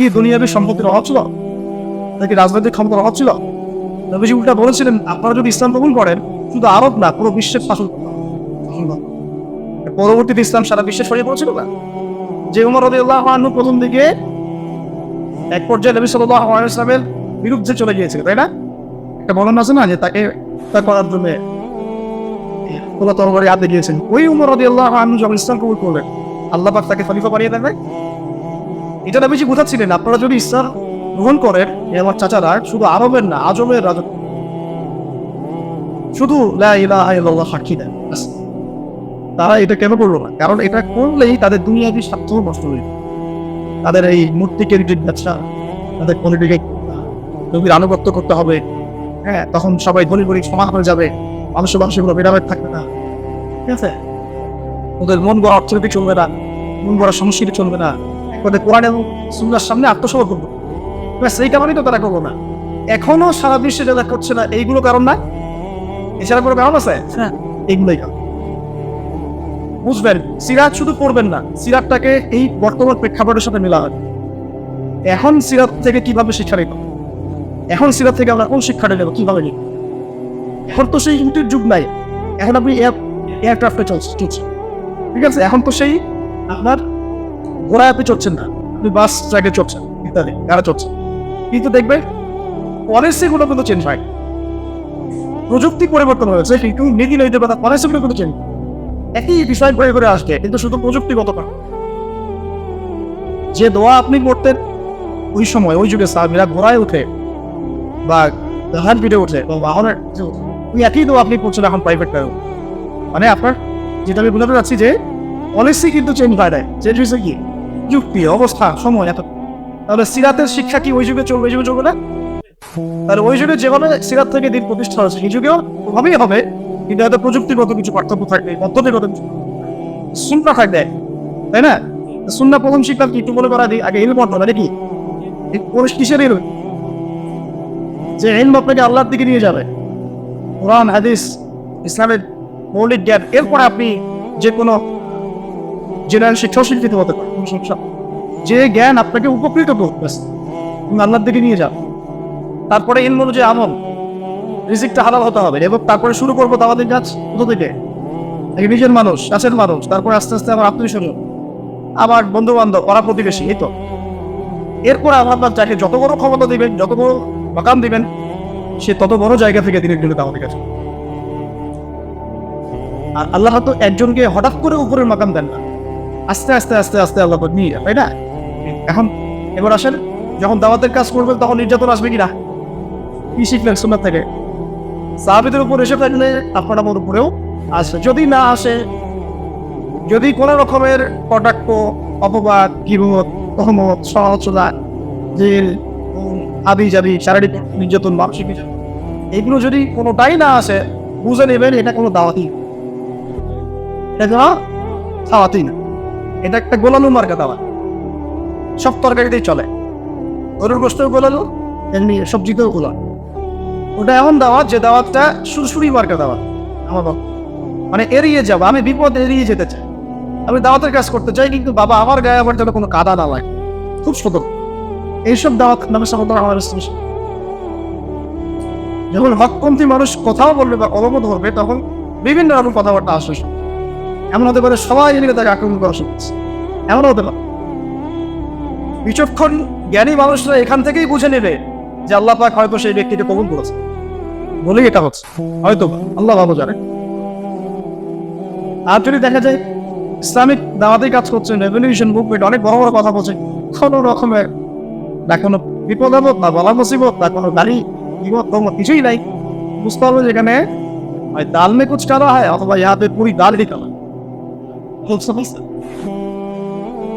কি দুনিয়াবী সম্পত্তির অভাব ছিল? নাকি রাজনৈতিক ক্ষমতার অভাব ছিল? নবীজি উল্টা বলেছিলেন, আপনারা যদি ইসলাম কবুল করেন, শুধু আরব না, পুরো বিশ্বের শাসন পরবর্তীতে ইসলাম সারা বিশ্বে ছড়িয়ে পড়েছিল না? যে উমর রদিউল্লাহ আনহু প্রথম দিকে এক পর্যায়ে নবী সাল্লাহ ইসলামের বিরুদ্ধে চলে গিয়েছিল, তাই না? একটা বর্ণনা আছে না যে তাকে তা করার জন্য খোলা তরবারি হাতে গিয়েছেন ওই উমর রদিউল্লাহ আনহু যখন ইসলাম কবুল করলেন, আল্লাহ পাক তাকে খলিফা বানিয়ে দেন এটা নবীজি বুঝাচ্ছিলেন আপনারা যদি ইসলাম গ্রহণ করেন আমার চাচারা শুধু আরবের না, আজমের রাজত্ব শুধু সাক্ষী দেন তারা এটা কেন করল না? কারণ এটা করলেই তাদের দুনিয়াবী স্বার্থ নষ্ট হয়ে। তাদের এই মূর্তি কেন্দ্রিক ব্যবসা, তাদের পলিটিকে নবীর আনুগত্য করতে হবে। হ্যাঁ তখন সবাই ধনী গরিব সমান হয়ে যাবে। মানুষের মানুষের কোনো থাকবে না। ঠিক আছে? ওদের মন গড়া অর্থনীতি চলবে না। মন গড়া সংস্কৃতি চলবে না। ওদের কোরআন এবং সুন্দর সামনে আত্মসমর্পণ করবে। এই কারণেই তো তারা করব না। এখনও সারা বিশ্বে যারা করছে না এইগুলো কারণ না এছাড়া কোনো কারণ আছে? হ্যাঁ। এইগুলোই কারণ। বুঝবেন সিরাত শুধু পড়বেন না সিরাতটাকে এই বর্তমান প্রেক্ষাপটের সাথে মেলা হয়। এখন সিরাত থেকে কীভাবে শিক্ষা নিব? এখন সিরাত থেকে আমরা কোন শিক্ষাটা নেব কীভাবে নিব? এখন তো সেই ইন্টার যুগ নাই। এখন আপনি এয়ারক্রাফটে চলছে ঠিক আছে? এখন তো সেই আপনার ঘোড়ায় আপনি চড়ছেন না। আপনি বাস ট্রাকে চড়ছেন, ইত্যাদি গাড়ি চড়ছেন। কিন্তু দেখবে পলিসিগুলো কিন্তু চেঞ্জ হয়। প্রযুক্তি পরিবর্তন হয়েছে, কিন্তু নীতি নৈতিকতা পলিসিগুলো কিন্তু চেঞ্জ একই বিষয় ঘুরে ঘুরে আসবে কিন্তু শুধু প্রযুক্তিগত কারণ যে দোয়া আপনি করতেন ওই সময়, ওই যুগে সাহাবিরা ঘোড়ায় উঠে, বা ধান পিঠে উঠে, বা বাহনের ওই একই দোয়া আপনি করছেন এখন প্রাইভেট কারণ মানে আপনার, যেটা আমি বোঝাতে চাচ্ছি যে পলিসি কিন্তু চেঞ্জ হয় নাই। চেঞ্জ হয়েছে কি? যুক্তি, অবস্থা, সময়, এত। তাহলে সিরাতের শিক্ষা কি ওই যুগে চলবে? ওই যুগে চলবে না? তাহলে ওই যুগে যেভাবে সিরাত থেকে দিন প্রতিষ্ঠা হয়েছে, এই যুগেও ওভাবেই হবে, কিন্তু হয়তো প্রযুক্তিগত কিছু পার্থক্য থাকবে, পদ্ধতিগত কিছু সুন্না থাকবে, তাই না? সুন্না প্রথম শিক্ষা কি? একটু মনে করা দিই, আগে ইলম অর্থ মানে কি কিসের ইলম? যে ইলম আপনাকে আল্লাহর দিকে নিয়ে যাবে। কোরআন, হাদিস, ইসলামের মৌলিক জ্ঞান, এরপরে আপনি যে কোনো জেনারেল শিক্ষাও শিক্ষিত হতে পারেন কোনো সমস্যা যে জ্ঞান আপনাকে উপকৃত করবে আল্লাহর দিকে নিয়ে যাও। তারপরে ইলম যে আমল, রিজিকটা হালাল হতে হবে। এবং তারপরে শুরু করব দাওয়াতের কাজ কোথা থেকে? নিজের মানুষ, কাছের মানুষ, তারপরে আস্তে আস্তে আমার আত্মীয় আমার বন্ধু বান্ধব ওরা প্রতিবেশী, এই তো। এরপরে আপনার যাকে যত বড় ক্ষমতা দিবেন, যত বড় মাকাম দিবেন, সে তত বড় জায়গা থেকে দিনের জন্য দাওয়াতের কাছে আর আল্লাহ তো একজনকে হঠাৎ করে উপরের মাকাম দেন না। আস্তে আস্তে আস্তে আস্তে আল্লাহ নিয়ে তাই না? এখন এবার আসেন, যখন দাওয়াতের কাজ করবেন, তখন নির্যাতন আসবে কিনা? কি শিখলেন সুন্নাত থেকে? সাহাবিদের উপর এসে থাকলে আপনার আমার উপরেও আসে। যদি না আসে, যদি কোনো রকমের কটাক্ষ, অপবাদ, গিবত, তহমত সহচনা জেল আবি যাবি শারীরিক নির্যাতন, মানসিক এগুলো যদি কোনোটাই না আসে, বুঝে নেবেন এটা কোনো দাওয়াতি না। এটা কোনো দাওয়াতি না। এটা একটা গোলালু মার্কা দাওয়াত সব তরকারিতেই চলে। গরুর গোষ্ঠেও গোলালু এমনি সবজিতেও গোলাল। ওটা এমন দাওয়াত যে দাওয়াতটা সুরসুরি মার্কা দাওয়াত, আমার বাবা মানে এড়িয়ে যাব আমি বিপদ এড়িয়ে যেতে চাই। আমি দাওয়াতের কাজ করতে চাই, কিন্তু বাবা, আমার গায়ে আবার যেন কোনো কাদা না লাগে। খুব সতর্ক। এইসব দাওয়াত নামে সমর্থন আমার যখন হকপন্থী মানুষ কথাও বলবে বা অবগত হবে, তখন বিভিন্ন রকম কথাবার্তা আসে। এমন হতে পারে সবাই মিলে তাকে আক্রমণ করা শুরু করছে। এমন হতে পারে। বিচক্ষণ জ্ঞানী মানুষরা এখান থেকেই বুঝে নেবে যে আল্লাহ পাক হয়তো সেই ব্যক্তিকে কবুল করেছে। বলেই এটা হচ্ছে। হয়তো আল্লাহ ভালো জানে। আর যদি দেখা যায়, ইসলামিক দাওয়াতি কাজ করছেন রেভলিউশন মুভমেন্ট, অনেক বড় বড় কথা বলছে, কোনো রকমের না কোনো বিপদ আপদ, না বলা মুসিবত, না কোনো গাড়ি বিপদ, কোনো কিছুই নাই। বুঝতে হবে যেখানে হয় দাল মে কুচ কালা হয় অথবা ইহাতে পুরি দাল কালা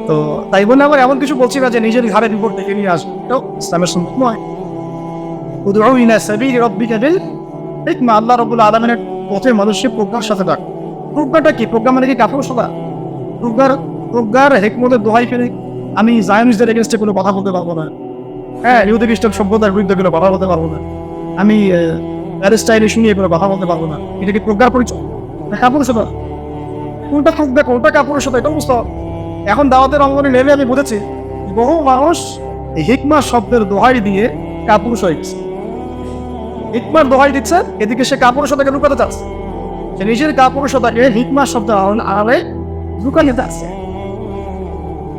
তো তাই বলে আবার এমন কিছু বলছি না যে নিজের ঘাড়ের উপর দেখে নিয়ে আসবে এটাও ইসলামের সুন্নত নয় ইলা সাবিলি রাব্বিকা বিল আল্লাহ রাব্বুল আলামিনের পথে মানুষকে প্রজ্ঞার সাথে ডাক। প্রজ্ঞাটা কি? প্রজ্ঞা মানে কি কাপড় সদা? প্রজ্ঞার প্রজ্ঞার হেকমতের দোহাই ফেলে আমি জায়নিস্টদের এগেনস্টে কোনো কথা বলতে পারব না। হ্যাঁ ইহুদি খ্রিস্টান সভ্যতার বিরুদ্ধে কোনো কথা বলতে পারব না। আমি প্যালেস্টাইনে শুনিয়ে কোনো কথা বলতে পারব না। এটা কি প্রজ্ঞার পরিচয়? না কাপড় সদা। কোনটা প্রজ্ঞা কোনটা কাপড়ের সাথে এটা বুঝতে হবে। এখন দাওয়াতের অঙ্গনে নেমে আমি বুঝেছি, বহু মানুষ এই হিকমা শব্দের দোহাই দিয়ে কাপুরুষ হয়ে গেছে। হিকমার দোহাই দিচ্ছে, এদিকে সে কাপুরুষতাকে লুকাতে চাচ্ছে। সে নিজের কাপুরুষতাকে হিকমা শব্দ আড়ালে লুকাতে চাচ্ছে।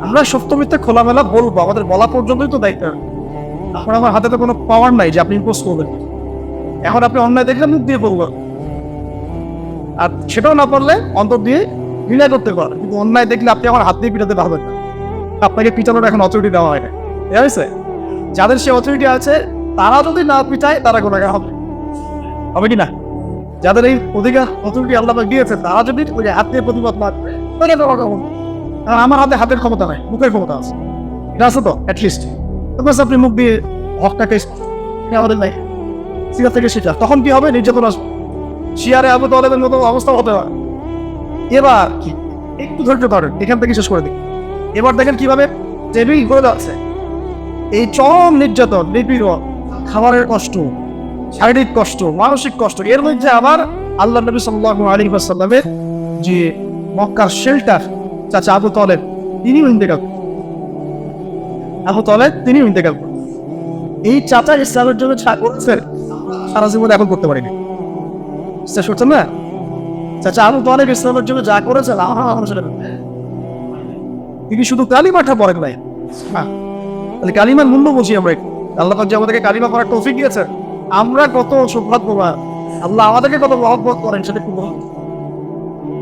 আমরা সত্য মিথ্যে খোলামেলা বলব, আমাদের বলা পর্যন্তই তো দায়িত্ব। এখন আমার হাতে তো কোনো পাওয়ার নাই যে আপনি ইম্পোজ করবেন। এখন আপনি অন্যায় দেখলে মুখ দিয়ে বলবেন। আর সেটাও না পারলে অন্তর দিয়ে ঘৃণা করতে পারেন কিন্তু অন্যায় দেখলে আপনি আমার হাত দিয়ে পিটাতে পারবেন না। আপনাকে পিটানোর এখন অথরিটি দেওয়া হয় ঠিক আছে যাদের সে অথরিটি আছে, তারা যদি না পিটায়, তারা গোনাগার হবে। হবে কি না? যাদের এই অধিকার অথরিটি আল্লাহ দিয়েছে, তারা যদি ওই হাত দিয়ে প্রতিবাদ না করে, তাহলে কারণ আমার হাতে হাতের ক্ষমতা নাই, মুখের ক্ষমতা আছে। এটা আছে তো অ্যাটলিস্ট তারপর আপনি মুখ দিয়ে হকটাকে আমাদের নাই। সিগা থেকে সেটা তখন কি হবে? নির্যাতন আসবে। শিয়ারে আবু তলেবের মতো অবস্থা হতে পারে। এবার কি? একটু ধৈর্য ধরেন, এখান থেকে শেষ করে দিই এবার দেখেন কীভাবে টেবিল করে যাচ্ছে এই চরম নির্যাতন, নিপীড়ন, খাবারের কষ্ট, শারীরিক কষ্ট, মানসিক কষ্ট, এর মধ্যে আবার আল্লাহ নবী সাল্লাহ আলী সাল্লামের যে মক্কার শেল্টার, চাচা আবু তিনি ইন্তেকাল করেন। আবু তিনি ইন্তেকাল করেন। এই চাচা ইসলামের জন্য সারা জীবন এখন করতে পারিনি। বিশ্বাস করছেন না? চাচা তলেব ইসলামের জন্য যা করেছেন। তিনি শুধু কালিমাটা পড়েন নাই। তাহলে কালিমার মূল্য বুঝি আমরা আল্লাহ পাক যে আমাদেরকে কালিমা দিয়েছেন, আমরা কত আল্লাহ আমাদেরকে কত মহব্বত করেন, সেটা বলুন।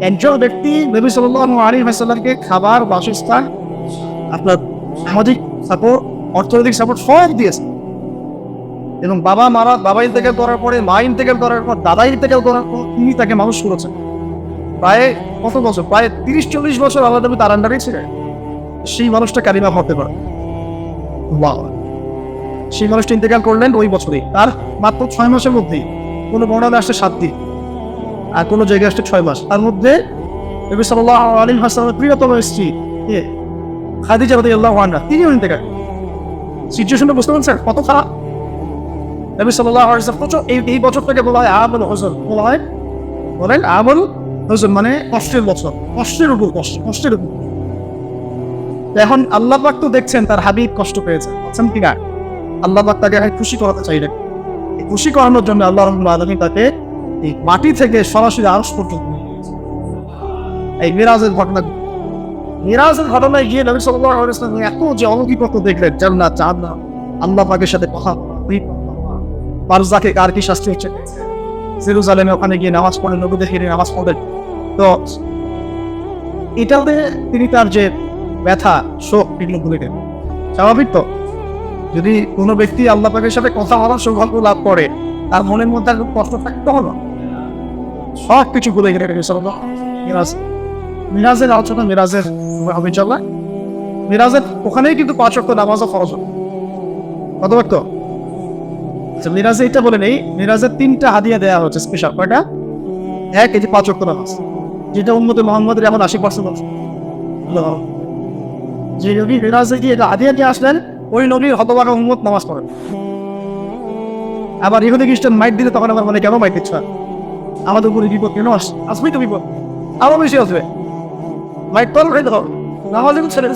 একজন ব্যক্তি নবী খাবার, বাসস্থান, আপনার সামাজিক সাপোর্ট অর্থনৈতিক সাপোর্ট সব দিয়েছে এবং বাবা মারা বাবা ইন্তেকাল করার পরে মা ইন্তেকাল করার পর দাদা ইন্তেকাল করার পর, তিনি তাকে মানুষ করেছেন। প্রায় কত বছর? প্রায় তিরিশ, চল্লিশ বছর আল্লাহ নবী তার আন্ডারেই ছিলেন সেই মানুষটা কালিমা হতে পারে। সেই মানুষটা ইন্তেকাল করলেন ওই বছরে। তার মাত্র ছয় মাসের মধ্যেই কোনো বর্ণনা আসছে সাত দিন। আর কোনো জায়গায় আসছে ছয় মাস। তার মধ্যে নবী সাল্লাল্লাহু আলাইহি ওয়াসাল্লামের প্রিয়তম স্ত্রী আনহা। তিনিও ইন্তেকাল। সিচুয়েশনটা বুঝতে পারছেন? কত খারাপ। নবী প্রচুর এই এই বছরটাকে বলা হয় আমল বলা হয় বলেন আমল হোসেন মানে কষ্টের বছর, কষ্টের উপর কষ্ট, কষ্টের উপর। এখন আল্লাহ পাক তো দেখছেন তার হাবিব কষ্ট পেয়েছে আছেন কি না? আল্লাহ পাক তাকে খুশি করাতে চাইলেন। এই খুশি করানোর জন্য আল্লাহ রহমুল আলমী তাকে এই মাটি থেকে সরাসরি আরস পর্যন্ত এই মিরাজের ঘটনা, মিরাজের ঘটনায় গিয়ে নবী সাল্লাল্লাহু আলাইহি ওয়াসাল্লাম এত যে অলৌকিকত্ব দেখলেন, জান্নাত জান্নাত আল্লাহ পাকের সাথে কথা বারজাকে কার কি শাস্তি হচ্ছে? জেরুজালেমে ওখানে গিয়ে নামাজ পড়েন নবীদের ফিরে নামাজ পড়েন তো এটাতে তিনি তার যে ব্যথা, শোক এগুলো ভুলে গেলেন স্বাভাবিক তো, যদি কোনো ব্যক্তি আল্লাহ পাকের সাথে কথা বলার সৌভাগ্য লাভ করে, তার মনের মধ্যে আর কষ্ট থাকতে হলো সব কিছু ভুলে গেলে মিরাজ, মিরাজের আলোচনা মিরাজের হবে চলা মিরাজের ওখানেই কিন্তু পাঁচ অক্ট নামাজও খরচ হবে। কত অক্ট আচ্ছা মিরাজে এটা বলে নেই, মিরাজের তিনটা হাদিয়া দেওয়া হচ্ছে স্পেশাল কয়টা? এক, এই যে পাঁচ অক্ট নামাজ। যেটা উন্মতে মোহাম্মদের এখন আশি পার্সেন্ট যে নবী গিয়ে এটা হাদিয়া নিয়ে আসলেন, ওই নবীর হতবাগা উম্মত নামাজ পড়েন। আবার ইহুদি, খ্রিস্টান মাইট দিলে তখন আবার মানে কেন মাইট দিচ্ছ? আমাদের উপরে বিপদ কেন আস, আসবেই তো বিপদ। আরও বেশি আসবে। মাইট তো হয়ে ধর নামাজে ছেড়ে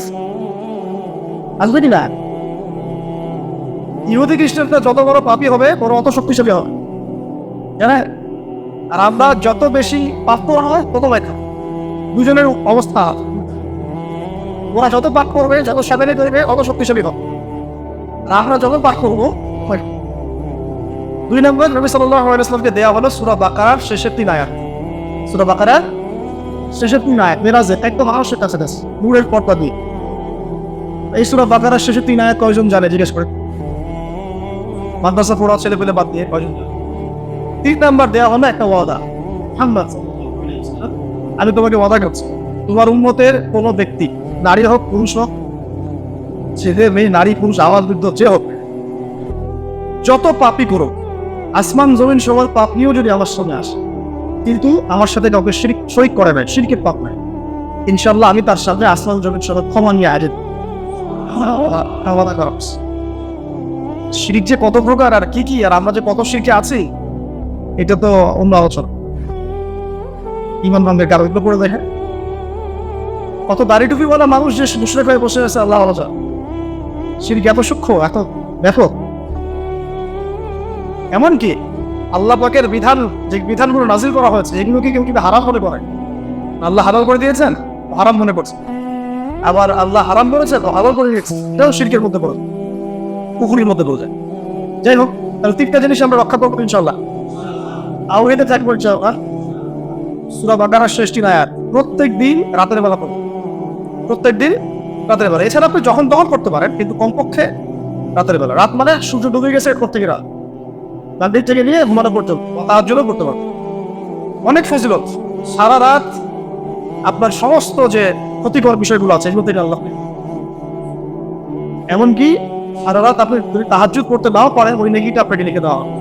আসবে না ইহুদি খ্রিস্টানটা যত বড় পাপি হবে, বড় অত শক্তিশালী হবে। জানেন? আর আমরা যত বেশি পাপ হয় তত লেখা দুজনের অবস্থা ওরা যত পাপ করবে, যত সেভেনে করবে অত শক্তিশালী হবে। আর আমরা যত পাপ করব দুই নম্বর, নবী সাল্লাল্লাহু দেওয়া হলো সূরা বাকারার শেষের তিন আয়াত। সূরা বাকারার শেষের তিন আয়াত। মেরাজে একদম মানুষের কাছে কাছে নূরের পর্দা দিয়ে। এই সুরা বাকারার শেষের তিন আয়াত কয়জন জানে, জিজ্ঞেস করে। মাদ্রাসা পড়া ছেলে পেলে বাদ দিয়ে কয়জন জানে? তিন নাম্বার দেওয়া হলো একটা ওয়াদা হাম্মাদ আমি তোমাকে ওয়াদা করছি তোমার উন্মতের কোনো ব্যক্তি নারী হোক পুরুষ হোক ছেলে মেয়ে নারী পুরুষ আওয়াজ বৃদ্ধ যে হোক যত পাপই করো আসমান জমিন সবার পাপ নিয়েও যদি আমার সামনে আসে কিন্তু আমার সাথে কাউকে শিরিক শরিক করে নাই শিরকের পাপ নাই ইনশাল্লাহ আমি তার সাথে আসমান জমিন সবার ক্ষমা নিয়ে আয়োজন শিরিক যে কত প্রকার আর কি কি আর আমরা যে কত শিরকে আছি এটা তো অন্য আলোচনা। ইমান ভাঙ্গের কারও এগুলো পড়ে দেখে কত দাড়ি টুপি বলা মানুষ যে মুশরেক হয়ে বসে আছে, আল্লাহ আলোচনা শিরক এত সূক্ষ্ম এত ব্যাপক এমনকি আল্লাহ পাকের বিধান, যে বিধানগুলো নাজিল করা হয়েছে, এগুলোকে কেউ কিন্তু হারাম মনে করে? আল্লাহ হারাম করে দিয়েছেন? হারাম মনে করছে। আবার আল্লাহ হারাম করেছে তো হালাল করে দিয়েছে। এটাও শিরকের মধ্যে পড়ে। পুকুরির মধ্যে পড়ে যায়। যাই হোক, তাহলে তিনটা জিনিস আমরা রক্ষা করব ইনশাল্লাহ আউহেদে থাকব ইনশাল্লাহ সুরা বাগানার শেষটি নায়াত প্রত্যেক দিন রাতের বেলা পড়ব প্রত্যেক দিন রাতের বেলা। এছাড়া আপনি যখন তখন করতে পারেন, কিন্তু কমপক্ষে রাতের বেলা। রাত মানে সূর্য ডুবে গেছে প্রত্যেকে রাত। রাত দিক থেকে নিয়ে ঘুমানো করতে তার জন্য করতে পারবেন অনেক ফজিলত। সারা রাত আপনার সমস্ত যে ক্ষতিকর বিষয়গুলো আছে, এগুলো থেকে আল্লাহ এমনকি সারা রাত আপনি যদি তাহাজুদ করতে নাও পারেন, ওই নেগিটা আপনাকে লিখে দেওয়া হবে।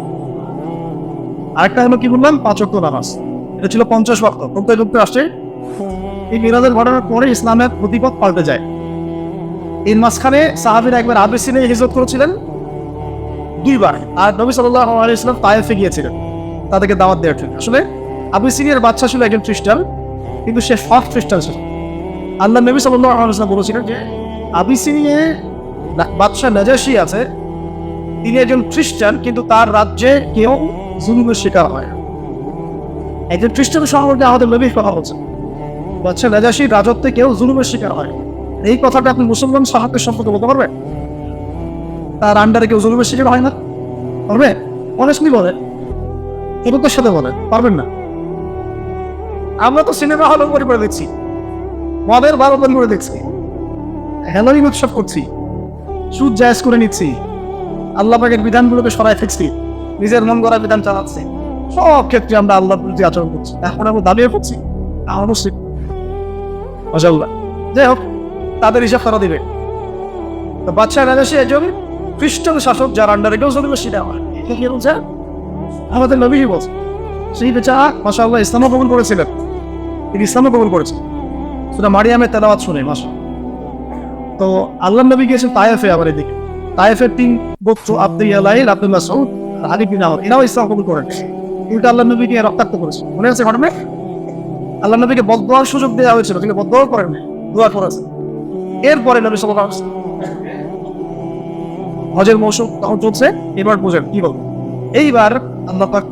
আরেকটা হলো কি বললাম পাঁচ অক্ট নামাজ। এটা ছিল পঞ্চাশ ওয়াক্ত। প্রত্যেক লোকটা আসছে। এই মিরাজের ঘটনার পরে ইসলামের প্রতিপদ পাল্টে যায়। এর মাঝখানে সাহাবিরা একবার আবেসিনে হিজরত করেছিলেন। দুইবার। আর নবী সাল্লাহ ইসলাম তায়েফে গিয়েছিলেন। তাদেরকে দাওয়াত দেওয়ার জন্য। আসলে আবিসিনিয়ার বাচ্চা ছিল একজন খ্রিস্টান, কিন্তু সে সব খ্রিস্টান ছিল। আল্লাহ নবী সাল্লাহ ইসলাম বলেছিলেন যে আবিসিনিয়ে বাদশাহ নাজাসি আছে। তিনি একজন খ্রিস্টান, কিন্তু তার রাজ্যে কেউ জুলুমের শিকার হয়। একজন খ্রিস্টান সম্পর্কে আমাদের নবী কথা বলছে বাদশাহ নাজাসির রাজত্বে কেউ জুলুমের শিকার হয় এই কথাটা আপনি মুসলমান সাহায্যের সম্পর্কে বলতে পারবেন? তার আন্ডারে কেউ জুলুমের শিকার হয় না? পারবে? অনেস্টলি বলে। এরকমের সাথে বলে। পারবেন না। আমরা তো সিনেমা হল করে করে দেখছি মদের বারোদন করে দেখছি হ্যালোইন উৎসব করছি। সুদ জায়জ করে নিচ্ছি। আল্লাহ পাকের বিধানগুলোকে সরাই ফেলছি। নিজের মন করা বিধান চালাচ্ছে। সব ক্ষেত্রে আমরা আল্লাহ প্রতি আচরণ করছি। এখন আমরা করছি আমার মুসলিম। যাই হোক, তাদের হিসাব তারা দিবে। তো বাচ্চা একজন খ্রিস্টান শাসক যার আন্ডারে কেউ চলবে সেটা আমার আমাদের নবী বলছে? সেই বেচা মাশাআল্লাহ ইসলামও কবুল করেছিলেন। তিনি ইসলামও কবুল করেছেন। সেটা মারিয়ামের তেলাওয়াত শুনে মাসা তো আল্লাহ নবী গিয়েছেন তায়েফে আবার এদিকে। তায়েফের তিন গোত্র আব্দুল বিন এরাও ইসলাম কবুল করেন। উল্টা আল্লাহ রক্তাক্ত করেছে। মনে আছে ঘটনা আল্লাহ নবীকে সুযোগ দেওয়া হয়েছিল করেন দোয়া করেছে এরপরে নবী হজের মৌসুম তখন চলছে, এবার বুঝেন কি বলব? এইবার আল্লাহ পাক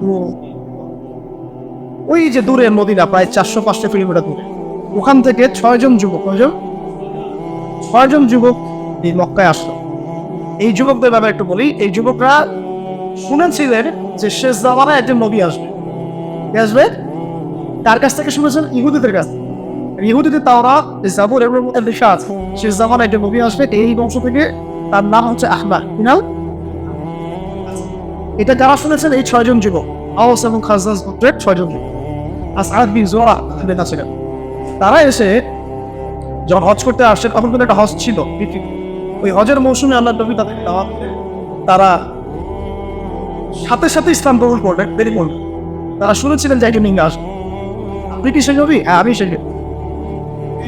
ওই যে দূরে মদিনা, প্রায় চারশো পাঁচশো কিলোমিটার দূরে, ওখান থেকে ছয়জন যুবক কয়জন ছয়জন যুবক এই মক্কায় আসলো। এই যুবকদের ব্যাপারে একটু বলি, এই যুবকরা শুনেছিলেন যে শেষ জামানা একজন নবী আসবে। আসবে? তার কাছ থেকে শুনেছেন? ইহুদিদের কাছ ইহুদিদের জাবুর আছে শেষ জামানা একজন নবী আসবে, এই বংশ থেকে তার নাম হচ্ছে আহমদ কি নাম? এটা যারা শুনেছেন? এই ছয়জন যুবক। আওস এবং খাজরাজ গোত্রের ছয়জন যুবক। আসাদ বিন। তারা এসে যখন হজ করতে আসছে, তখন কিন্তু একটা হজ ছিল। ওই হজের মৌসুমে আল্লাহ নবী তাদের তারা সাথে সাথে ইসলাম কবুল করলেন দেরি করলেন তারা শুনেছিলেন যে একজন ইংরেজ। আপনি কি সেই নবী? হ্যাঁ আমি সেই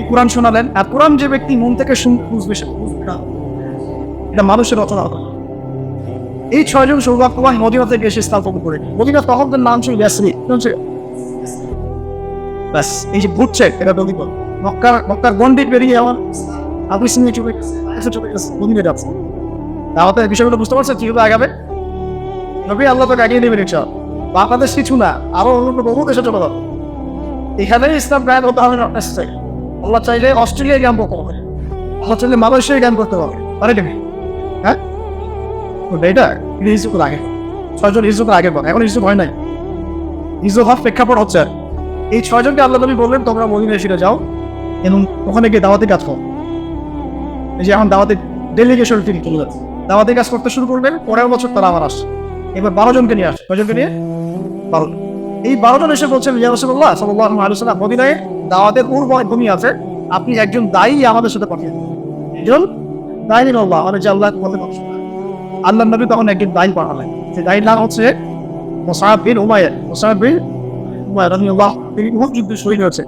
কোরআন শোনালেন, আর কোরআন যে ব্যক্তি মন থেকে বুঝবে সে এটা মানুষের রচনা এই ছয়জন সৌভাগ্যবান মদিনা থেকে এসে কবুল করে মদিনা তখন নাম ছিল ইয়াসরি কি ব্যাস, এই যে ঘুরছে এটা নদী বল মক্কার মক্কার গন্ডি পেরিয়ে আমার আপনি সিনে চলে গেছে চলে গেছে। মদিনা যাচ্ছে। তাহলে বিষয়গুলো বুঝতে পারছেন? কীভাবে আগাবে? নবী আল্লাহ তাকে আগিয়ে নেবেন ইনশাল বাংলাদেশ কিছু না, আরও অন্য বহু দেশে চলে যাবে। এখানে ইসলাম গায়ন হতে হবে না। আল্লাহ চাইলে অস্ট্রেলিয়ায় জ্ঞান করতে হবে। আল্লাহ চাইলে মালয়েশিয়ায় জ্ঞান করতে হবে। পারে নাকি হ্যাঁ? এটা হিসেবে আগে। ছয়জন হিসেবে আগে বল এখন হিসেবে হয় নাই। হিসেবে হওয়ার প্রেক্ষাপট হচ্ছে, এই ছয়জনকে আল্লাহ নবী বললেন, তোমরা মদিনায় ফিরে যাও এবং ওখানে গিয়ে দাওয়াতে কাজ করো। এই যে এখন দাওয়াতে ডেলিগেশন তিনি চলে যাচ্ছে। দাওয়াতি কাজ করতে শুরু করবেন পরের বছর তারা আবার আসছে। এবার বারো জনকে নিয়ে আসে। কয়জনকে নিয়ে? বারো এই বারো জন এসে বলছেন রাসূলুল্লাহ সাল্লাল্লাহু আলাইহি মদিনায় দাওয়াতের উর্বর ভূমি আছে। আপনি একজন দায়ী আমাদের সাথে পাঠিয়ে একজন? দায়ী আল্লাহ মানে যে আল্লাহ আল্লাহ নবী তখন একজন দায়ী পাঠালেন। সেই দায়ীর নাম হচ্ছে মোসাহাব উমায়ের বিন উমায়ের রাদিয়াল্লাহু তিনি উহুদ যুদ্ধে শহীদ হয়েছে।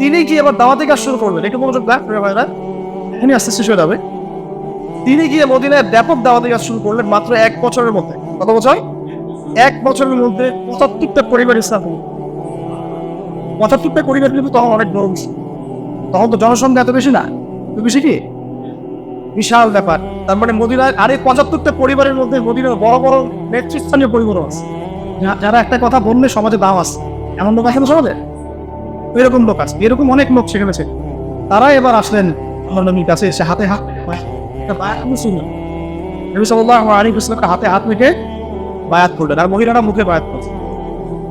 তিনি কি এবার দাওয়াতে কাজ শুরু করবেন? একটু মনোযোগ এখানে আস্তে শেষ হয়ে যাবে। তিনি গিয়ে মদিনায় ব্যাপক দাওয়াতি কাজ শুরু করলেন মাত্র এক বছরের মধ্যে। কত বছর? এক বছরের মধ্যে পঁচাত্তরটা পরিবার ইসলাম পঁচাত্তরটা পরিবার কিন্তু তখন অনেক বড় বিষয়। তখন তো জনসংখ্যা এত বেশি না। বেশি কি? বিশাল ব্যাপার। তার মানে মদিনার আরে পঁচাত্তরটা পরিবারের মধ্যে মদিনার বড় বড় নেতৃস্থানীয় পরিবার আছে। যারা একটা কথা বললে সমাজে দাম আছে। এমন লোক আছে সমাজে? এরকম লোক আছে। এরকম অনেক লোক সেখানে তারা এবার আসলেন আল্লাহ নবীর কাছে এসে হাতে হাত একটা বায়াত শুনলেন নবী সাল্লাল্লাহু আলাইহি ওয়াসাল্লামকে হাতে হাত রেখে বায়াত করলেন আর মহিলারা মুখে বায়াত করছে।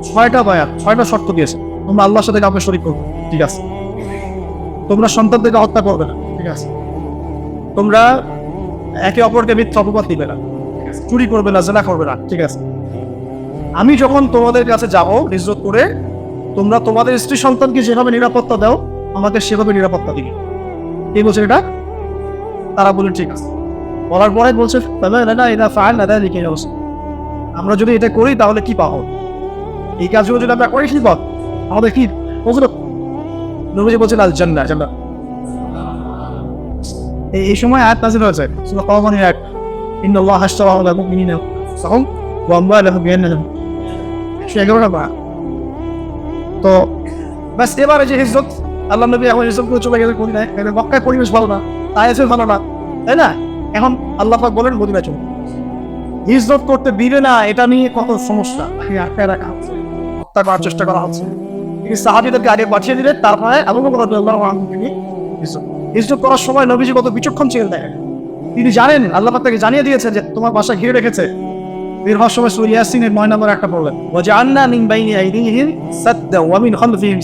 ছয়টা বায়াত, ছয়টা শর্ত দিয়েছে। তোমরা আল্লাহর সাথে কাউকে শরীক করবে ঠিক আছে? তোমরা সন্তানদেরকে হত্যা করবে না, ঠিক আছে? তোমরা একে অপরকে মিথ্যা অপবাদ দিবে না চুরি করবে না, জেনা করবে না, ঠিক আছে? আমি যখন তোমাদের কাছে যাব হিজরত করে, তোমরা তোমাদের স্ত্রী সন্তানকে যেভাবে নিরাপত্তা দাও, আমাকে সেভাবে নিরাপত্তা দিবে। কে বলছে এটা? তারা বলে, ঠিক আছে। বলার পরে বলছে। আমরা যদি এটা করি, তাহলে কি পাবো এই কাজগুলো যদি আমরা করি, কি আমাদের কি নবীজি জান্নাহ জান্নাহ। এই সময় আয়াত নাযিল হয়েছে, সূরা কওমানের এক সাহুম ওয়া বা তো, ব্যাস, এবারে যে হিজরত, আল্লাহ নবী এখন করে চলে গেছে মদিনায়। এখানে মক্কায় পরিবেশ ভালো না। ভালো না। তাই না? এখন আল্লাহ পাক বলেন, মদিনায় চলে। হিজরত করতে দিবে না, এটা নিয়ে কত সমস্যা। আটকায় রাখা হচ্ছে। হত্যা করার চেষ্টা করা হচ্ছে। তিনি সাহাবিদেরকে আগে পাঠিয়ে তারপরে আবু বকর হিজরত। করার সময় নবীজি কত বিচক্ষণ ছিলেন দেখেন। তিনি জানেন, আল্লাহ তাকে জানিয়ে দিয়েছেন যে তোমার বাসা ঘিরে রেখেছে। বের সময় সূরা ইয়াসিনের 9 নম্বর একটা পড়লেন ওয়াজআলনা মিন বাইনি আইদিহিম ওয়া মিন খালফিহিম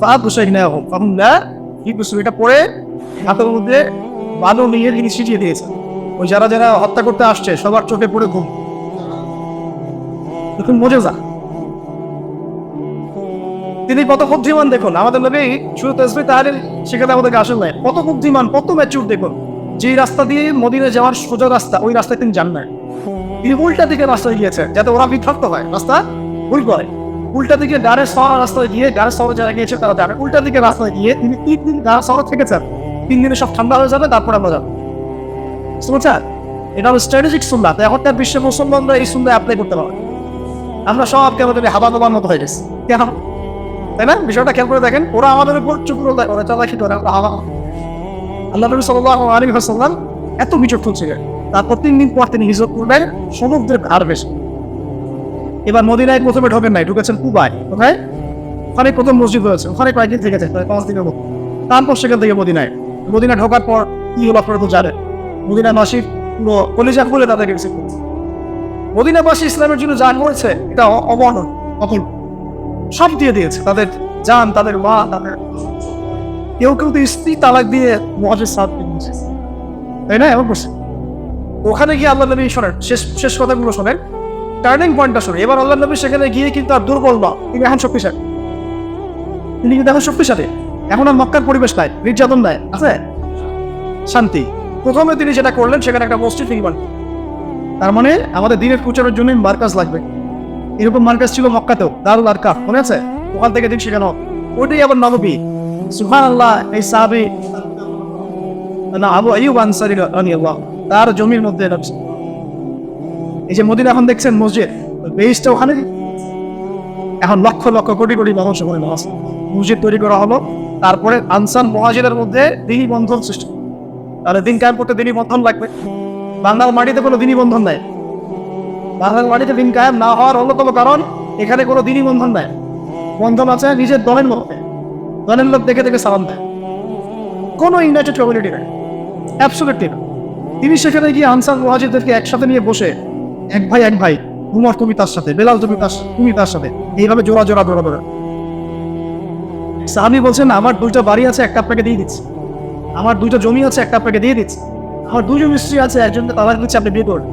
ফাহুম লা ইবসু এটা পড়ে হাতের মধ্যে বালু নিয়ে তিনি ছিটিয়ে দিয়েছেন ওই যারা যারা হত্যা করতে আসছে, সবার চোখে পড়ে ঘুম। দেখুন মজেজা তিনি কত বুদ্ধিমান দেখুন। আমাদের নবী শুরু তসবি তাহলে সেখানে আমাদেরকে আসেন নাই। কত বুদ্ধিমান, কত ম্যাচুর দেখুন। যে রাস্তা দিয়ে মদিনে যাওয়ার সোজা রাস্তা, ওই রাস্তায় তিনি যান নাই। তিনি উল্টা দিকে রাস্তায় গিয়েছে, যাতে ওরা বিভ্রান্ত হয়। রাস্তা ভুল করে। উল্টা দিকে ডারে শহর রাস্তায় গিয়ে ডারে শহরে যারা গিয়েছে তারা জানে। উল্টা দিকে রাস্তায় গিয়ে তিনি তিন দিন ডারে শহর থেকেছেন। তিন দিনে সব ঠান্ডা হয়ে যাবে, তারপর আমরা যাব। পারছেন এটা হলো স্ট্র্যাটেজিক সুন্দর তো এখনকার বিশ্বের মুসলমানরা এই সুন্দর অ্যাপ্লাই করতে পারে আমরা সব কেমন হাবা বাবার মতো হয়ে গেছি। কেন? তাই না? বিষয়টা খেয়াল করে দেখেন, ওরা আমাদের উপর চুপ করে দেয়, ওরা চালাকি করে, আমরা হাওয়া আল্লাহ নবী সাল্লাল্লাহু আলাইহি ওয়াসাল্লাম এত বিচক্ষণ ছিলেন। তারপর তিন দিন পর তিনি হিজরত করবেন সমুদ্রের ধার বেশি এবার মদিনায় প্রথমে ঢোকেন নাই, ঢুকেছেন কুবায়। কোথায়? ওখানে প্রথম মসজিদ হয়েছে ওখানে কয়েকদিন থেকেছে পাঁচ দিনের মতো। তারপর সেখান থেকে মদিনায়। মদিনা ঢোকার পর কি হলো আপনারা তো জানেন। মদিনা মদিনাবাসীর পুরো কলিজা খুলে রিসিভ করেছে মদিনাবাসী ইসলামের জন্য যা করেছে এটা অবর্ণন, অকল্প। সব দিয়ে দিয়েছে। তাদের জান, তাদের মা, তাদের কেউ কেউ তো স্ত্রী তালাক দিয়ে মহাজের সাথ দিয়েছে। তাই না? এমন করছে। ওখানে গিয়ে আল্লাহ নবী শোনেন, শেষ শেষ কথাগুলো শোনেন। টার্নিং পয়েন্টটা শোনেন। এবার আল্লাহ নবী সেখানে গিয়ে কিন্তু আর দুর্বল না তিনি এখন শক্তিশালী। তিনি কিন্তু এখন শক্তিশালী। এখন আর মক্কার পরিবেশ নাই, নির্যাতন নাই, আছে? শান্তি। প্রথমে তিনি যেটা করলেন, সেখানে একটা মসজিদ নির্মাণ তার মানে আমাদের দিনের প্রচারের জন্য মার্কাজ লাগবে। এরকম মার্কাজ ছিল মক্কাতেও, দারুল আরকাফ, মনে আছে? ওখান থেকে দিন শেখানো ওইটাই আবার নবী সুহান আল্লাহ এই সাহাবি না আবু আইয়ুব আনসারি রাদিয়াল্লাহ তার জমির মধ্যে এই যে মদিনা এখন দেখছেন, মসজিদ বেসটা ওখানে। এখন লক্ষ লক্ষ কোটি কোটি মানুষ ওখানে মসজিদ তৈরি করা হলো। তারপরে আনসান মহাজিদের মধ্যে দিনই বন্ধন সৃষ্টি। তাহলে দিন কায়েম করতে দিনই বন্ধন লাগবে। বাংলার মাটিতে কোনো দিনই বন্ধন নাই। বাংলার মাটিতে দিন কায়েম না হওয়ার অন্যতম কারণ, এখানে কোনো দিনই বন্ধন নাই। বন্ধন আছে নিজের দলের মধ্যে। দলের লোক দেখে দেখে সালাম দেয়। কোনো ইউনাইটেড কমিউনিটি নেই। অ্যাবসোলিটলি না। তিনি সেখানে গিয়ে আনসার মহাজিদদেরকে একসাথে নিয়ে বসে, এক ভাই এক ভাই, উমর তুমি তার সাথে, বেলাল তুমি তার তুমি তার সাথে, এইভাবে জোড়া জোড়া জোড়া জোড়া। সাহাবি বলছেন, আমার দুইটা বাড়ি আছে, একটা আপনাকে দিয়ে দিচ্ছি। আমার দুইটা জমি আছে, একটা আপনাকে দিয়ে দিচ্ছি। আমার দুজন স্ত্রী আছে, একজন দিচ্ছে আপনি বিয়ে করবেন।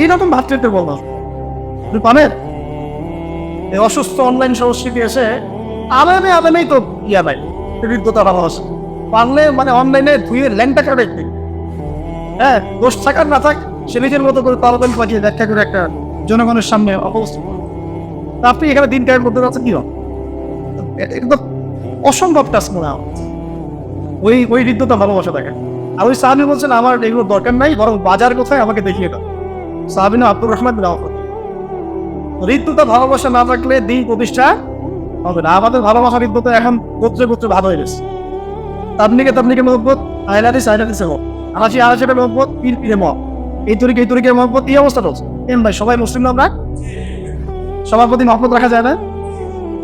এইরকম ভাতৃত্বের আপনি পাবেন এই অসুস্থ অনলাইন সংস্কৃতি এসে আলামে আলামেই তো ইয়া নাই হৃদ্যতা ভালোবাসা। পারলে মানে অনলাইনে ধুয়ে ল্যাংটা কাটে হ্যাঁ দোষ থাকার না থাক, সে নিজের মতো করে তালাবেল পাঠিয়ে ব্যাখ্যা করে একটা জনগণের সামনে অবস্থা তা আপনি এখানে দিন টাইম করতে যাচ্ছেন কি হবে? এটা তো অসম্ভব টাস্ক মনে হয় ওই ওই হৃদ্যতা ভালোবাসা থাকে। আর ওই সাহাবি বলছেন, আমার এগুলো দরকার নাই, বরং বাজার কোথায় আমাকে দেখিয়ে দাও। সাহাবিনা আব্দুর রহমান হৃদ্যতা ভালোবাসা না থাকলে দিন প্রতিষ্ঠা হবে না। আমাদের ভালোবাসা হৃদ্যতা এখন গোত্রে গোত্রে ভালো হয়ে গেছে। তাবলিকে তাবলিকে মহব্বত আয়লাদিস আয়লাদিস হোক আনাচি আনাচিটা মহব্বত, পীর পীরে মহ এই তরিকে, এই তরিকের মহব্বত, এই অবস্থা রয়েছে এম ভাই, সবাই মুসলিম আমরা? সবার প্রতি মহব্বত রাখা যায় না?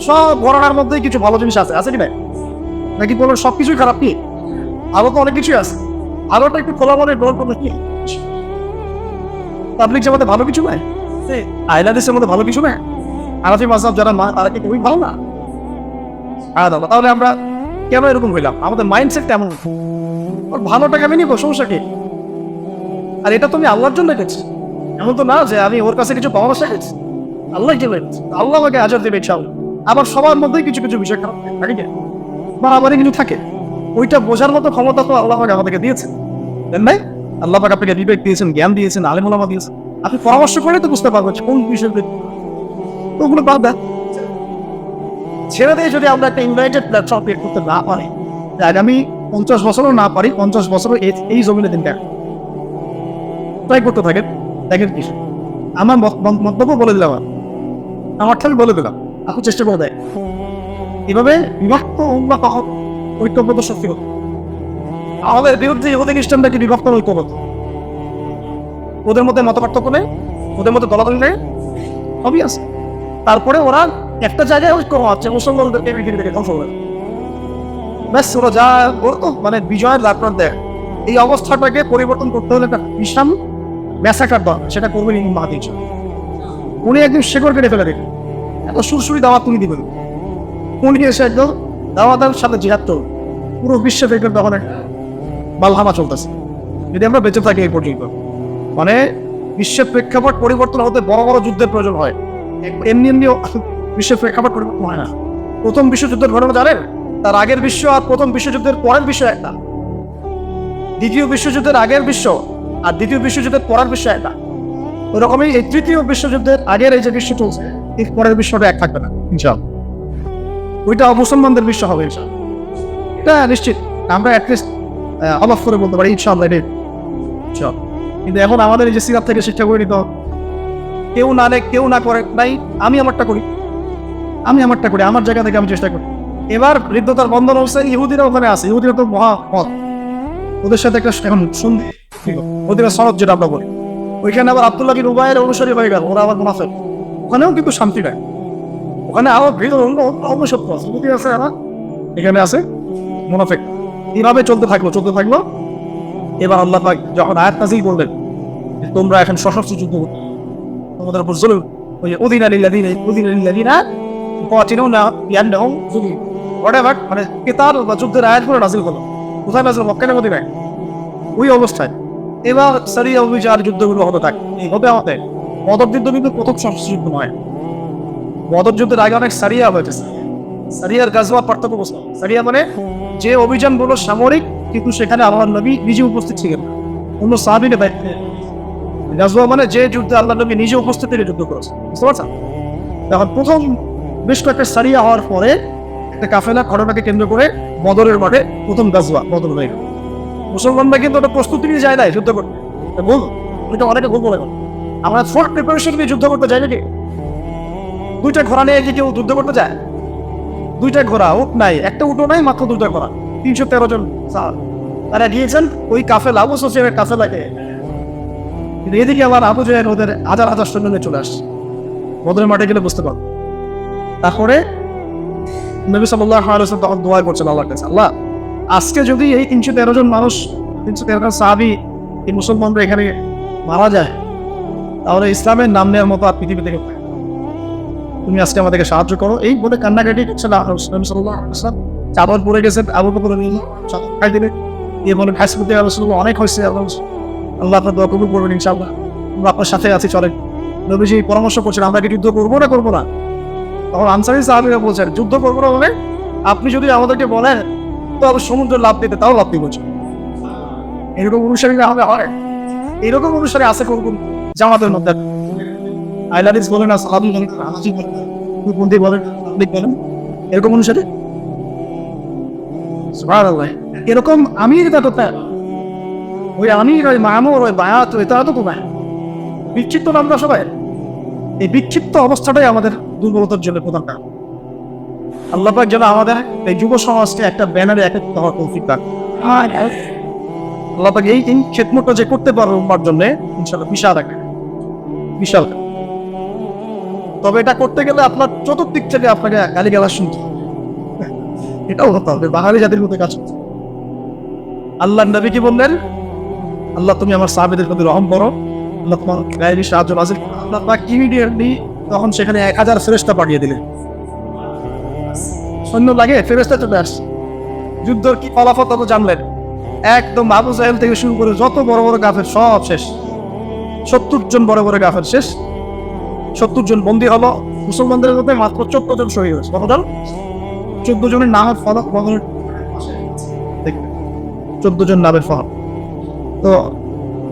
সব ঘটনার মধ্যেই কিছু ভালো জিনিস আছে। আছে কি ভাই? নাকি বলবেন সব কিছুই খারাপ কি? আরও তো অনেক কিছুই আছে। আলোটা একটু খোলা মনে গ্রহণ করলে কি পাবলিক জামাতে ভালো কিছু নয় আইলাদেশের মধ্যে ভালো কিছু নয় আরাফি মাসাব যারা মা তারা কি খুবই ভালো না? আলাদা আলাদা। তাহলে আমরা কেন এরকম হইলাম? আমাদের মাইন্ডসেট কেমন ওর ভালো টাকা আমি নিবো সমস্যা কি? আর এটা তুমি আল্লাহর জন্য রেখেছি। এমন তো না যে আমি ওর কাছে কিছু পাওয়া শেখেছি আল্লাহ রেখেছি আল্লাহ আমাকে আজার দেবে ইচ্ছা আবার সবার মধ্যেই কিছু কিছু বিষয় খারাপ থাকে কি? বা আমাদের কিছু থাকে। ওইটা বোঝার মতো ক্ষমতা তো আল্লাহ পাক আমাদেরকে দিয়েছেন। দেন ভাই, আল্লাহ পাক আপনাকে বিবেক দিয়েছেন, জ্ঞান দিয়েছেন আলিমুলামা দিয়েছেন। আপনি পরামর্শ করে তো বুঝতে পারবেন কোন বিষয়গুলো ওগুলো বাদ দেন। ছেড়ে দিয়ে যদি আমরা একটা ইনভাইটেড প্ল্যাটফর্ম ক্রিয়েট করতে না পারি আমি পঞ্চাশ বছরও না পারি, পঞ্চাশ বছরও এই জমিনে দিন দেখ। ট্রাই করতে থাকেন, দেখেন কি? আমার মন্তব্য বলে দিলাম। আমার ঠাকুর বলে দিলাম। আপনি চেষ্টা করে দেয় এভাবে বিভক্ত উন্মা কখন ঐক্যবদ্ধ শক্তি হতো আমাদের বিরুদ্ধে ইহুদি খ্রিস্টানরা কি বিভক্ত ঐক্যবদ্ধ? ওদের মধ্যে মত পার্থক্য নেই, ওদের মধ্যে দলাদলি নেই, সবই আছে। তারপরে ওরা একটা জায়গায় ঐক্য হচ্ছে মুসলমানদেরকে পৃথিবী থেকে ধ্বংস করে ব্যাস, ওরা যা করতো মানে বিজয়ের লাটর দেয়। এই অবস্থাটাকে পরিবর্তন করতে হলে একটা বিশাল ম্যাসাকার দরকার সেটা করবেন ইনি উনি একদিন শেকড় কেটে ফেলে দিলেন। এত সুরসুরি দাওয়াত তুমি দিবেন উনি এসে একদম দাওয়াতের সাথে জিহাদ পুরো বিশ্বে দেখবেন তখন বালহামা চলতেছে। যদি আমরা বেঁচে থাকি এই পর্যন্ত। মানে বিশ্বের প্রেক্ষাপট পরিবর্তন হতে বড় বড় যুদ্ধের প্রয়োজন হয়। এমনি এমনি বিশ্বের প্রেক্ষাপট পরিবর্তন হয় না। প্রথম বিশ্বযুদ্ধের ঘটনা জানেন? তার আগের বিশ্ব আর প্রথম বিশ্বযুদ্ধের পরের বিশ্ব একটা। দ্বিতীয় বিশ্বযুদ্ধের আগের বিশ্ব আর দ্বিতীয় বিশ্বযুদ্ধের পরের বিশ্ব একটা। ওরকমই এই তৃতীয় বিশ্বযুদ্ধের আগের এই যে বিশ্ব চলছে পরের বিশ্বটা এক থাকবে না ইনশাল ওইটা অমুসলমানদের বিশ্ব হবে ইনশাল এটা নিশ্চিত। আমরা অ্যাটলিস্ট অবাক করে বলতে পারি ইনশাল্লাহ এটাই। ইনশাল কিন্তু এখন আমাদের এই যে সিরাপ থেকে শিক্ষা করে নিতে কেউ না নে কেউ না করে, নাই, আমি আমারটা করি। আমি আমারটা করি, আমার জায়গা থেকে আমি চেষ্টা করি। এবার হৃদ্যতার বন্ধন হচ্ছে ইহুদিরা ওখানে আছে, ইহুদিরা তো মহা মত ওদের সাথে একটা এখন সন্ধি। ওদের সনদ যেটা আমরা বলি। ওইখানে আবার আব্দুল্লাহ উবায়ের অনুসারী হয়ে গেল, ওরা আবার মুনাফেক। ওখানেও কিন্তু শান্তি নাই। ওখানে আরও ভিড় অন্য সত্য আছে আছে এরা এখানে আছে, মুনাফেক। এইভাবে চলতে থাকল চলতে থাকল। এবার আল্লাহ পাক যখন আয়াত নাজিল করলেন তোমরা এখন সশস্ত্র যুদ্ধ তোমাদের উপর জুলুম, ওই যে উদিন আলী লাদিন উদিন আলী লাদিনা পাচিনও না ইয়ান্ডাহুম জুলুম হোয়াটএভার মানে কেতার বা যুদ্ধের আয়াত করে নাজিল হলো কোথায় নাজিল মক্কা না মদিনায়। ওই অবস্থায়। এবার সারিয়া অভিযান যুদ্ধগুলো হতে থাকে। এই হবে আমাদের। বদর যুদ্ধ কিন্তু প্রথম সশস্ত্র যুদ্ধ নয়। বদর যুদ্ধের আগে অনেক সারিয়া হয়েছে সারিয়ার গাজওয়া পার্থক্য বুঝলাম সারিয়া মানে যে অভিযানগুলো সামরিক, কিন্তু সেখানে আমার নবী নিজে উপস্থিত ছিলেন। অন্য সাহাবিকে দায়িত্বে। গাজওয়া মানে যে যুদ্ধে আল্লাহ নবী নিজে উপস্থিত থেকে যুদ্ধ করেছে। বুঝতে পারছেন? এখন প্রথম বেশ কয়েকটা সারিয়া হওয়ার পরে একটা কাফেলা ঘটনাকে কেন্দ্র করে বদরের মাঠে প্রথম গাজওয়া বদর হয়ে গেল। মুসলমানরা কিন্তু ওটা প্রস্তুতি নিয়ে যায় নাই যুদ্ধ করতে। ভুল এটা অনেকে ভুল বলে। আমরা ফোর্ট প্রিপারেশন নিয়ে যুদ্ধ করতে যাই নাকি? দুইটা ঘোড়া নিয়ে কি কেউ যুদ্ধ করতে যায়, দুইটা ঘোড়া উঠ নাই, একটা উঠো নাই, মাত্র দুইটা ঘোড়া। তিনশো তেরো জন। তারা গিয়েছেন ওই কাফেলা, আবু সোসিয়ামের কাফেলাকে। কিন্তু এদিকে আবার আবু জাহেল ওদের হাজার হাজার সৈন্য নিয়ে চলে আসছে। বদরের মাঠে গেলে বুঝতে পারো তারপরে নবী সাল্লাহ আলসালাম তখন দোয়া করছেন আল্লাহ কাছে, আল্লাহ, আজকে যদি এই তিনশো তেরো জন মানুষ, তিনশো তেরো জন সাহাবি, এই মুসলমানরা এখানে মারা যায় তাহলে ইসলামের নাম নেওয়ার মতো আর পৃথিবী থেকে তুমি আজকে আমাদেরকে সাহায্য করো। এই বলে কান্নাকাটি করছে না সাল্লাল্লাহু চাদর পরে গেছেন আবু বকর খাই বলেন হাসপাতে আলোচনা অনেক হয়েছে আল্লাহ আপনার দোয়া কবুল করবেন, ইনশাআল্লাহ। আমরা আপনার সাথে আছি, চলেন। নবীজি পরামর্শ করছেন, আমরা কি যুদ্ধ করব না করব না? তখন আনসারি সাহাবিরা বলছেন, যুদ্ধ করব না বলে আপনি যদি আমাদেরকে বলেন, তো আবার সমুদ্র লাভ দিতে, তাও লাভ দিব এরকম অনুসারী হবে হয়। এরকম অনুসারী আছে কোন? জামাতের মধ্যে আইলারিস বলেন না সাহাবি বলেন হাসি বলেন বন্দি বলেন আপনি বলেন? এরকম অনুসারে? সুবহানাল্লাহ। এরকম আমি এটা তো ওই আমি ওই মামুর ওই বায়াত ওই তারা তো কোথায়? বিক্ষিপ্ত না আমরা সবাই। এই বিক্ষিপ্ত অবস্থাটাই আমাদের দুর্বলতার জন্য প্রধান কারণ। আল্লাহ পাক যেন আমাদের এই যুব সমাজকে একটা ব্যানারে এক হওয়ার তৌফিক দান আল্লাহ পাক এই খেদমতটা যে করতে পারবে জন্য ইনশাআল্লাহ বিশাল একটা বিশাল। তবে এটা করতে গেলে আপনার চতুর্দিক থেকে আপনাকে গালি গালা শুনতে এটাও হতে হবে, বাঙালি জাতির মধ্যে কাজ করতে। আল্লাহ নবী কি বললেন? আল্লাহ তুমি আমার সাহাবেদের প্রতি রহম করো। আল্লাহ তোমার গায়েবী সাহায্য নাজিল আল্লাহ পাক ইমিডিয়েটলি তখন সেখানে এক হাজার ফেরেস্তা পাঠিয়ে দিলেন। সৈন্য লাগে ফেরেস্তা চলে আসছে। যুদ্ধর কি ফলাফল তত জানলেন। একদম আবু জাহেল থেকে শুরু করে যত বড় বড় গাফের সব শেষ। সত্তর জন বড় বড় গাফের শেষ। সত্তর জন বন্দী হলো। মুসলমানদের মধ্যে মাত্র চোদ্দ জন শহীদ হয়েছে। চোদ্দ জনের নামের বদলের চোদ্দ জন নামের ফলক তো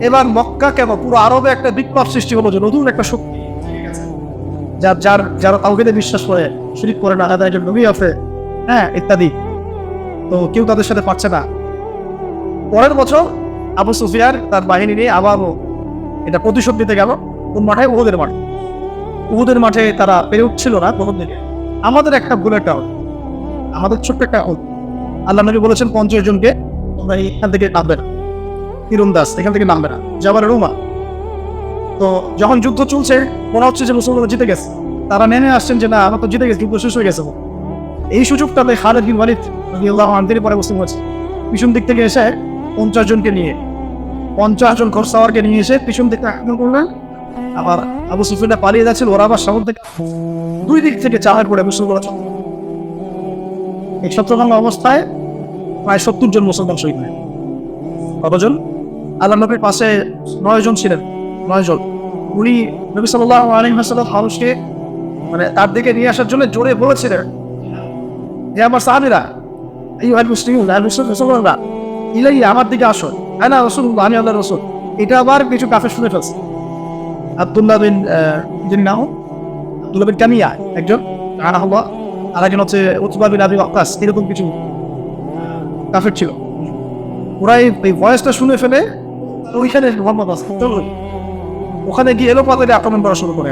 এবার মক্কা কেন? পুরো আরবে একটা বিপ্লব সৃষ্টি হলো যে নতুন একটা শক্তি। যার যার যারা তাওহিদে বিশ্বাস করে, শিরিক করে না তাদের একজন নবী আছে। হ্যাঁ ইত্যাদি। তো কেউ তাদের সাথে পারছে না। পরের বছর আবু সুফিয়ার তার বাহিনী নিয়ে আবারও এটা প্রতিশোধ দিতে গেল। কোন মাঠে? উহুদের মাঠে। উহুদের মাঠে তারা পেরে উঠছিল না প্রথম দিকে। আমাদের একটা বুলেট আউট। আমাদের ছোট্ট একটা আউট। আল্লাহ নবী বলেছেন, পঞ্চাশ জনকে তোমরা এখান থেকে নামবে না। তীরন্দাজ, এখান থেকে নামবে না। যাবার রুমা তো যখন যুদ্ধ চলছে, মনে হচ্ছে যে মুসলমানরা জিতে গেছে। তারা নেমে আসছেন যে, না, আমরা তো জিতে গেছি যুদ্ধ শেষ হয়ে গেছে এই সুযোগটাতে খালেদ বিন ওয়ালিদ রাদিয়াল্লাহু আনহু পরে মুসলিম হয়েছে পিছন দিক থেকে এসে পঞ্চাশ জনকে নিয়ে পঞ্চাশ জন খরসাওয়ারকে নিয়ে এসে পিছন থেকে আক্রমণ করলেন। আবার আবু সুফিয়ানটা পালিয়ে যাচ্ছিল, ওরা আবার সামন থেকে দুই দিক থেকে চাহার করে মুসলমান এই সত্যকাঙ্গ অবস্থায় প্রায় সত্তর জন মুসলমান শহীদ হয়। কতজন? আল্লাহ নবীর পাশে নয় জন ছিলেন, নয় জন। উনি নবী সাল্লাহ আলহিহাসাল্লাম মানুষকে মানে তার দিকে নিয়ে আসার জন্য জোরে বলেছিলেন যে আমার সাহাবিরা এই মুসলিম মুসলমানরা ইলাই আমার দিকে আসো। হ্যাঁ না, রসুল, আমি আল্লাহ রসুল। এটা আবার কিছু কাফের শুনে ফেলছে। আবদুল্লাহ বিন যিনি নাম আবদুল্লাহ বিন কামিয়া একজন আর হলো আর একজন হচ্ছে উতবা বিন আবি ওয়াক্কাস, এরকম কিছু কাফের ছিল। ওরা এই ভয়েসটা শুনে ফেলে ওইখানে মোহাম্মদ ওখানে গিয়ে এলো পাতারে আক্রমণ করা শুরু করে।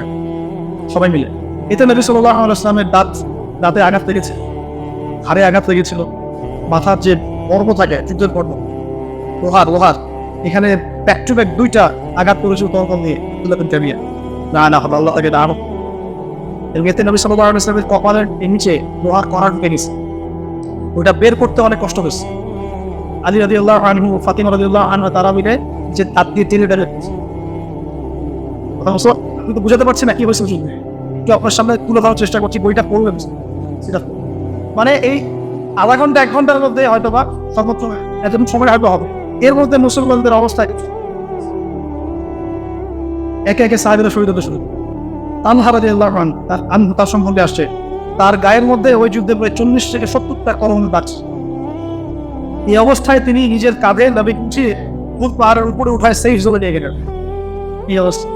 সবাই মিলে। এতে নবী সাল্লাহ ইসলামের দাঁত, দাঁতে আঘাত লেগেছে। হাড়ে আঘাত লেগেছিল। মাথার যে পর্ব থাকে লোহার লোহার এখানে ব্যাক টু ব্যাক দুইটা আঘাত করেছিল বিন না না আল্লাহ তাকে দাঁড়ো এবং এতে নবী সাল্লাহ ইসলামের কপালের নিচে করার ঢুকে নিছে। বের করতে অনেক কষ্ট হয়েছে। আলী রাজি আল্লাহ আনহু রাজি আল্লাহ আনহু, তারা মিলে যে দিয়ে টেনে কথা আমি তো বুঝাতে পারছি না কি হয়েছে একটু আপনার সামনে তুলে ধরার চেষ্টা করছি, বইটা পড়বেন সেটা মানে এই আধা ঘণ্টা, এক ঘণ্টার মধ্যে হয়তো বা সর্বোচ্চ এতক্ষণ সময় হয়তো হবে। এর মধ্যে মুসলমানদের অবস্থা একে একে সাহেবেরা শহীদ হতে শুরু তার আসছে। তার গায়ের মধ্যে ওই যুদ্ধে প্রায় চল্লিশ থেকে সত্তরটা এই অবস্থায় তিনি নিজের কাঁধে পাহাড়ের উপরে উঠায় সেই হিসেবে নিয়ে গেলেন। এই অবস্থা।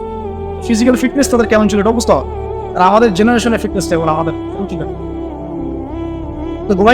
ফিজিক্যাল ফিটনেস তাদের কেমন ছিল এটা বুঝতে আর আমাদের জেনারেশনের ফিটনেস আমাদের তো ঘুমাই